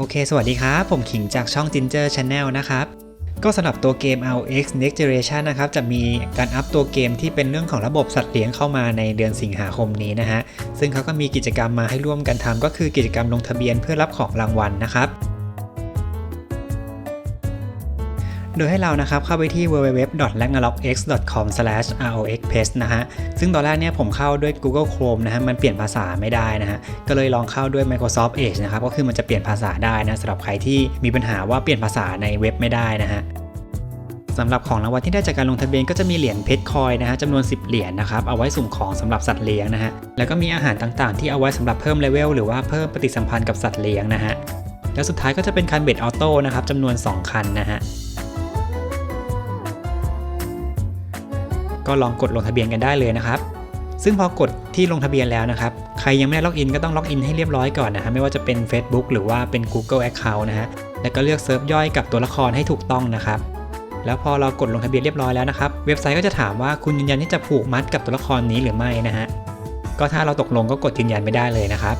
โอเค สวัสดีครับ ผมขิงจากช่อง Ginger Channel นะครับ ก็สำหรับตัวเกม RX Next Generation นะครับ จะมีการอัปตัวเกมที่เป็นเรื่องของระบบสัตว์เลี้ยงเข้ามาในเดือนสิงหาคมนี้นะฮะ ซึ่งเขาก็มีกิจกรรมมาให้ร่วมกันทำก็คือกิจกรรมลงทะเบียนเพื่อรับของรางวัลนะครับ โดยให้เรานะครับเข้าไปที่ www.ragnarokx.com/roxpest นะฮะ ซึ่งตอนแรกเนี่ยผมเข้าด้วย Google Chrome นะฮะ มันเปลี่ยนภาษาไม่ได้นะฮะ ก็เลยลองเข้าด้วย Microsoft Edge นะครับ ก็คือมันจะเปลี่ยนภาษาได้นะสำหรับใครที่มีปัญหาว่าเปลี่ยนภาษาในเว็บไม่ได้นะฮะสำหรับของรางวัลที่ได้จากการลงทะเบียนก็จะมีเหรียญเพชรคอยนะฮะจำนวน 10 เหรียญนะครับเอาไว้สุ่มของสำหรับสัตว์เลี้ยงนะฮะแล้วก็มีอาหารต่างๆ ที่เอาไว้สำหรับเพิ่มเลเวลหรือว่าเพิ่มปฏิสัมพันธ์กับสัตว์เลี้ยงนะฮะแล้วสุดท้ายก็จะเป็นคันเบ็ดออโต้นะครับจำนวน 2 คันนะฮะ ก็ลองกดลงทะเบียนกันได้เลยนะครับ ซึ่งพอกดที่ลงทะเบียนแล้วนะครับใครยังไม่ได้ล็อกอินก็ต้องล็อกอินให้เรียบร้อยก่อนนะฮะไม่ว่าจะเป็น Facebook หรือว่าเป็น Google Account นะฮะแล้วก็เลือกเซิร์ฟย่อยกับตัวละครให้ถูกต้องนะครับแล้วพอเรากดลงทะเบียนเรียบร้อยแล้วนะครับ เว็บไซต์ก็จะถามว่าคุณยืนยันที่จะผูกมัดกับตัวละครนี้หรือไม่นะฮะ ก็ถ้าเราตกลงก็กดยืนยันไม่ได้เลยนะครับ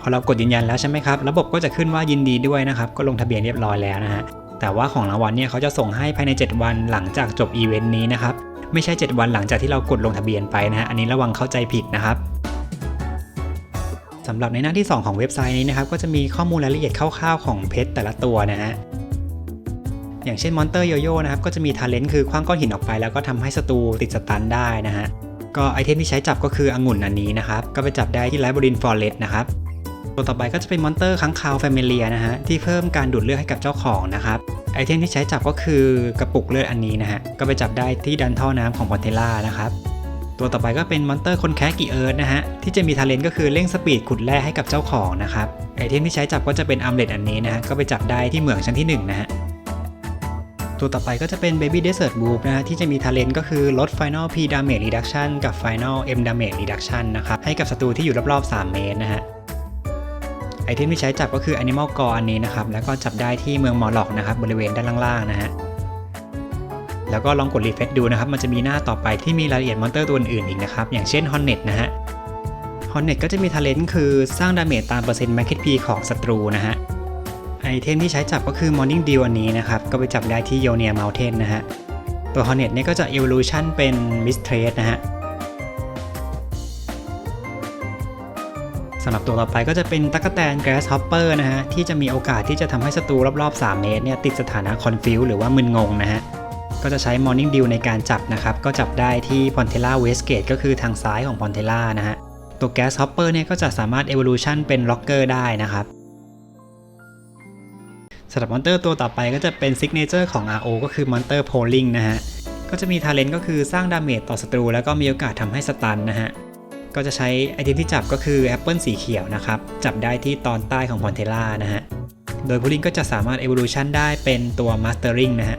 พอเรากดยืนยันแล้วใช่ไหมครับ ระบบก็จะขึ้นว่ายินดีด้วยนะครับ ก็ลงทะเบียนเรียบร้อยแล้วนะฮะ แต่ว่าของรางวัลเนี่ยเขาจะส่งให้ภายใน 7 วันหลังจากจบอีเวนต์นี้นะครับไม่ใช่ 7 วันหลังจากที่เรากดลงทะเบียนไปนะฮะอันนี้ระวังเข้าใจผิดนะครับสำหรับในหน้าที่ 2 ของเว็บไซต์นี้นะครับก็จะมีข้อมูลรายละเอียดคร่าวๆของเพชรแต่ละตัวนะฮะอย่างเช่นมอนเตอร์โยโย่นะครับก็จะมีทาเลนต์คือคว้างก้อนหินออกไป แล้วก็ทำให้ศัตรูติดสตันได้นะฮะก็ไอเทมที่ใช้จับก็คือองุ่นอันนี้นะครับก็ไปจับได้ที่ไลบรินฟอร์เรสนะครับ ตัวต่อไปก็จะเป็นมอนเตอร์ค้างคาวแฟมิเลียนะฮะที่เพิ่มการดูดเลือดให้กับเจ้าของนะครับไอเทมที่ใช้จับก็คือกระปุกเลือดอันนี้นะฮะก็ไปจับได้ที่ดันท่อน้ำของพอนเทล่านะครับตัวต่อไปก็เป็นมอนเตอร์คนแคะกีเอิร์ธนะฮะที่จะมีทาเลนต์ก็คือเร่งสปีดขุดแร่ให้กับเจ้าของนะครับไอเทมที่ใช้จับก็จะเป็นอัมเลตอันนี้นะฮะก็ไปจับได้ที่เหมืองชั้นที่1นะฮะตัวต่อไปก็จะเป็น Baby Desert Wolf นะฮะที่จะมีทาเลนต์ก็คือลด Final P Damage Reduction กับ Final M Damage Reduction นะครับให้กับศัตรูที่อยู่รอบๆ 3 เมตรนะฮะ ไอเทมที่ใช้จับก็คือ Animal Gore อันนี้นะครับ แล้วก็จับได้ที่เมืองมอร์ล็อกนะครับ บริเวณด้านล่างๆนะฮะ แล้วก็ลองกดรีเฟซดูนะครับ มันจะมีหน้าต่อไปที่มีรายละเอียดมอนเตอร์ตัวอื่นอีกนะครับ อย่างเช่น Hornet นะฮะ Hornet ก็จะมีทาเลนต์คือสร้างดาเมจตามเปอร์เซ็นต์ Max HP ของศัตรูนะฮะ ไอเทมที่ใช้จับก็คือ Morning Dew อันนี้นะครับ ก็ไปจับได้ที่ y o n i a Mountain นะฮะ ตัว Hornet เนี่ยก็จะ Evolution เป็น Mistress นะฮะ สำหรับตัวต่อไปก็จะเป็นตั๊กแตน Grasshopper นะฮะ ที่จะมีโอกาสที่จะทำให้ศัตรูรอบๆ 3 เมตรเนี่ยติดสถานะ Confuse หรือว่ามึนงงนะฮะ ก็จะใช้ Morning Dew ในการจับนะครับ ก็จับได้ที่ Pontella Westgate ก็คือทางซ้ายของ Pontella นะฮะ ตัว Grasshopper เนี่ยก็จะสามารถ Evolution เป็น Locker ได้นะครับสำหรับมอนเตอร์ตัวต่อไปก็จะเป็นซิกเนเจอร์ของ RO ก็คือมอนเตอร์โพลิงนะฮะ ก็จะมีทาเลนต์ก็คือสร้างดาเมจต่อศัตรูแล้วก็มีโอกาสทำให้สตันนะฮะ ก็จะใช้ไอเทมที่จับก็คือแอปเปิลสีเขียวนะครับ จับได้ที่ตอนใต้ของพอนเทล่านะฮะ โดยโพลิงก็จะสามารถ Evolution ได้เป็นตัว Mastering นะฮะ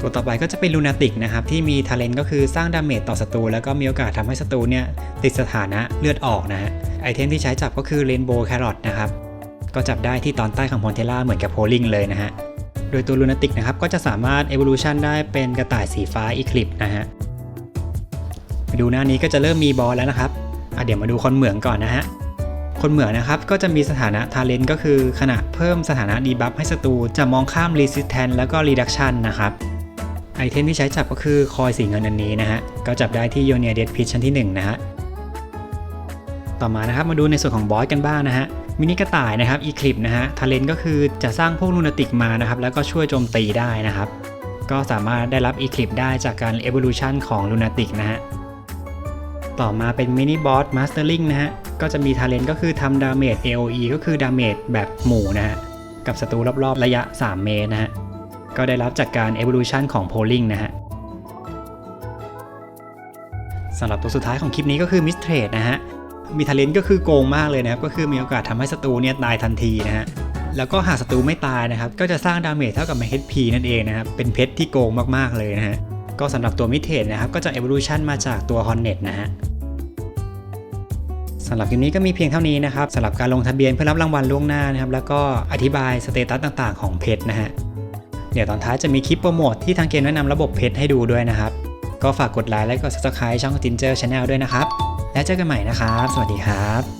ตัวต่อไปก็จะเป็นลูนาติกนะครับ ที่มีทาเลนต์ก็คือสร้างดาเมจต่อศัตรูแล้วก็มีโอกาสทำให้ศัตรูเนี่ยติดสถานะเลือดออกนะฮะไอเทมที่ใช้จับก็คือ Rainbow Carrot นะครับ ก็จับได้ที่ตอนใต้ของพอนเทล่าเหมือนกับโพลิงเลยนะฮะ โดยตัวลูนาติกนะครับ ก็จะสามารถ Evolution ได้เป็นกระต่ายสีฟ้า Eclipse นะฮะ ไปดูหน้านี้ก็จะเริ่มมีบอสแล้วนะครับเดี๋ยวมาดูคนเหมืองก่อนนะฮะ คนเหมืองนะครับก็จะมีสถานะทาเลนต์ก็คือขณะเพิ่มสถานะดีบัฟให้ศัตรูจะมองข้าม Resistance แล้วก็ Reduction นะครับไอเทมที่ใช้จับก็คือคอยสีเงินอันนี้นะฮะ ก็จับได้ที่ Yonia Dead Pit ชั้นที่1นะฮะต่อมานะครับมาดูในส่วนของบอสกันบ้างนะฮะมินิกระต่ายนะครับอีคลิปนะฮะทาเลนก็คือจะสร้างพวกลูนาติกมานะครับแล้วก็ช่วยโจมตีได้นะครับ ก็สามารถได้รับอีคลิปได้จากการ Evolution ของลูนาติกนะฮะ ต่อมาเป็นมินิบอสมาสเตอร์ลิงนะฮะ ก็จะมีทาเลนก็คือทำดาเมจ AOE ก็คือดาเมจแบบหมู่นะฮะ กับศัตรูรอบๆระยะ 3 เมตรนะฮะ ก็ได้รับจากการ Evolution ของ Polling นะฮะสำหรับตัวสุดท้ายของคลิปนี้ก็คือ Miss Trade นะฮะ มีทาเลนต์ก็คือโกงมากเลยนะครับ ก็คือมีโอกาสทำให้ศัตรูเนี่ยตายทันทีนะฮะแล้วก็หากศัตรูไม่ตายนะครับ ก็จะสร้างดาเมจเท่ากับ HP นั่นเองนะครับ เป็นเพชรที่โกงมากๆเลยนะฮะ ก็สำหรับตัวมิเทรดนะครับ ก็จะ Evolution มาจากตัว Hornet นะฮะ สำหรับคลิปนี้ก็มีเพียงเท่านี้นะครับสำหรับการลงทะเบียนเพื่อรับรางวัลล่วงหน้านะครับแล้วก็อธิบายสเตตัสต่างๆของเพชรนะฮะเดี๋ยวตอนท้ายจะมีคลิปโปรโมทที่ทางเกมแนะนำระบบเพชรให้ดูด้วยนะครับ ก็ฝากกดไลค์และกด subscribe ช่อง Ginger Channel ด้วยนะครับ แล้วเจอกันใหม่นะครับ สวัสดีครับ